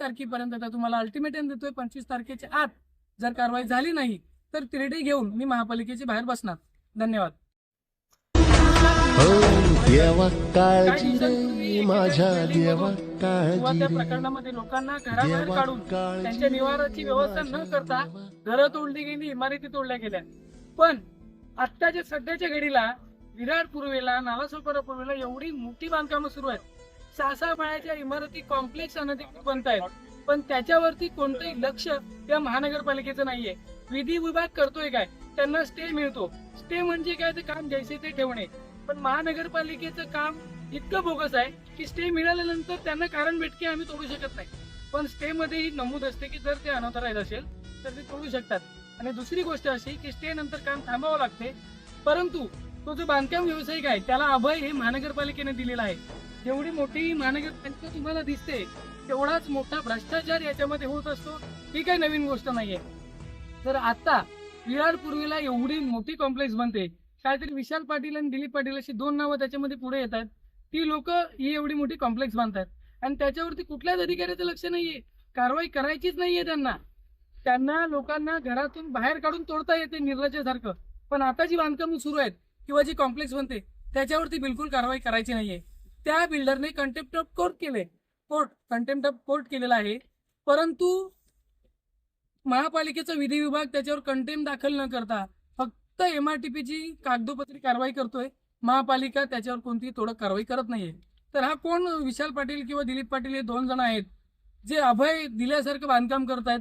तारखेपर्यंत आता तुम्हाला अल्टिमेटम देतोय. पंचवीस तारखेच्या आत जर कारवाई झाली नाही तर तिरडी घेऊन मी महापालिकेची बाहेर बसणार. धन्यवाद. त्या प्रकरणामध्ये लोकांना घराबाहेर काढून त्यांच्या निवाराची व्यवस्था न करता घरं तोडली गेली इमारती तोडल्या गेल्या. पण आत्ताच्या सध्याच्या घडीला विराट पूर्वेला नालासोपारा पूर्वेला एवढी मोठी बांधकामं सुरू आहेत. सहा सहा माळ्याच्या इमारती कॉम्प्लेक्स अनधिकृत बनत आहेत पण त्याच्यावरती कोणतंही लक्ष त्या महानगरपालिकेचं नाहीये. विधी विभाग करतोय काय? त्यांना स्टे मिळतो. स्टे म्हणजे काय? ते काम जैसे ते ठेवणे. पण महानगरपालिकेचं काम इतकं बोगस आहे की स्टे मिळाल्यानंतर त्यांना कारण भेटके आम्ही तोडू शकत नाही. पण स्टे मध्ये ही नमूद असते की जर ते अनॉथराईज असेल तर ते तोडू शकतात. आणि दुसरी गोष्ट अशी की स्टे नंतर काम थांबावं लागते. परंतु तो जो बांधकाम व्यावसायिक आहे त्याला अभय हे महानगरपालिकेने दिलेला आहे. जेवढी मोठी महानगरपालिका तुम्हाला दिसते तेवढाच मोठा भ्रष्टाचार याच्यामध्ये होत असतो. ही काही नवीन गोष्ट नाहीये. तर आता विरार पूर्वीला एवढी मोठी कॉम्प्लेक्स बनते. काहीतरी विशाल पाटील आणि दिलीप पाटील अशी दोन नावं त्याच्यामध्ये पुढे येतात. ती लोक ही एवढी मोठी कॉम्प्लेक्स बांधतात आणि त्याच्यावरती कुठल्याच अधिकाऱ्याचं लक्ष नाहीये. कारवाई करायचीच नाहीये त्यांना. त्यांना लोकांना घरातून बाहेर काढून तोडता येते निर्लज्यासारखं पण आता जी बांधकाम सुरू आहेत किंवा जी कॉम्प्लेक्स बनते त्याच्यावरती बिलकुल कारवाई करायची नाहीये. त्या बिल्डरने कंटेम्प्ट ऑफ कोर्ट केले कोर्ट कंटेम्प्ट ऑफ कोर्ट केलेला आहे. परंतु महापालिकेचा विधी विभाग त्याच्यावर कंटेम दाखल न करता फक्त एम आर टी कागदोपत्री कारवाई करतोय. महापालिका त्याच्यावर कोणती थोडं कारवाई करत नाहीये. तर हा कोण? विशाल पाटील किंवा दिलीप पाटील हे दोन जण आहेत. जे अभय दिल्यासारखं बांधकाम करतायत.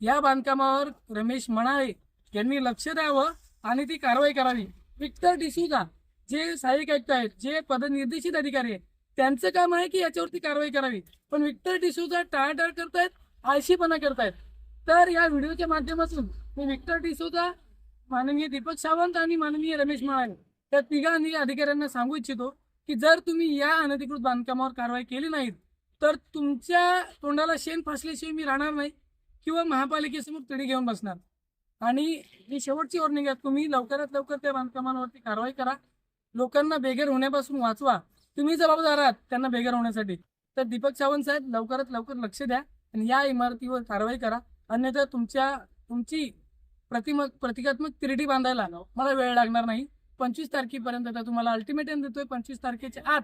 या बांधकामावर रमेश मनाळे यांनी लक्ष द्यावं आणि ती कारवाई करावी. विक्टर डिसूजा जे सहाय्यक आयुक्त आहेत जे पदनिर्देशित अधिकारी आहेत त्यांचं काम आहे की याच्यावरती कारवाई करावी. पण विक्टर डिसूजा टाळाटाळ करतायत आळशीपणा करतायत. तर या व्हिडिओच्या माध्यमातून मी विक्टर डिसूजा माननीय दीपक सावंत आणि माननीय रमेश माळाने त्या तिघांनी अधिकाऱ्यांना सांगू इच्छितो की जर तुम्ही या अनधिकृत बांधकामावर कारवाई केली नाहीत तर तुमच्या तोंडाला शेण फासल्याशिवाय मी राहणार नाही किंवा महापालिकेसमोर तिढी घेऊन बसणार. आणि ही शेवटची वॉर्निंग आहे तुम्ही लवकरात लवकर त्या बांधकामांवरती कारवाई करा. लोकांना बेघर होण्यापासून वाचवा. तुम्ही जबाबदार आहात त्यांना बेघर होण्यासाठी. तर दीपक सावंत साहेब लवकरात लवकर लक्ष द्या आणि या इमारतीवर कारवाई करा. अन्यथा तुमच्या तुमची प्रतिम प्रतिकात्मक तिरडी बांधायला मला वेळ लागणार नाही. पंचवीस तारखेपर्यंत आता तुम्हाला अल्टिमेटम देतोय. पंचवीस तारखेच्या आत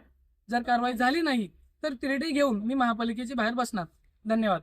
जर कारवाई झाली नाही तर तिरडी घेऊन मी महापालिकेची बाहेर बसणार. धन्यवाद.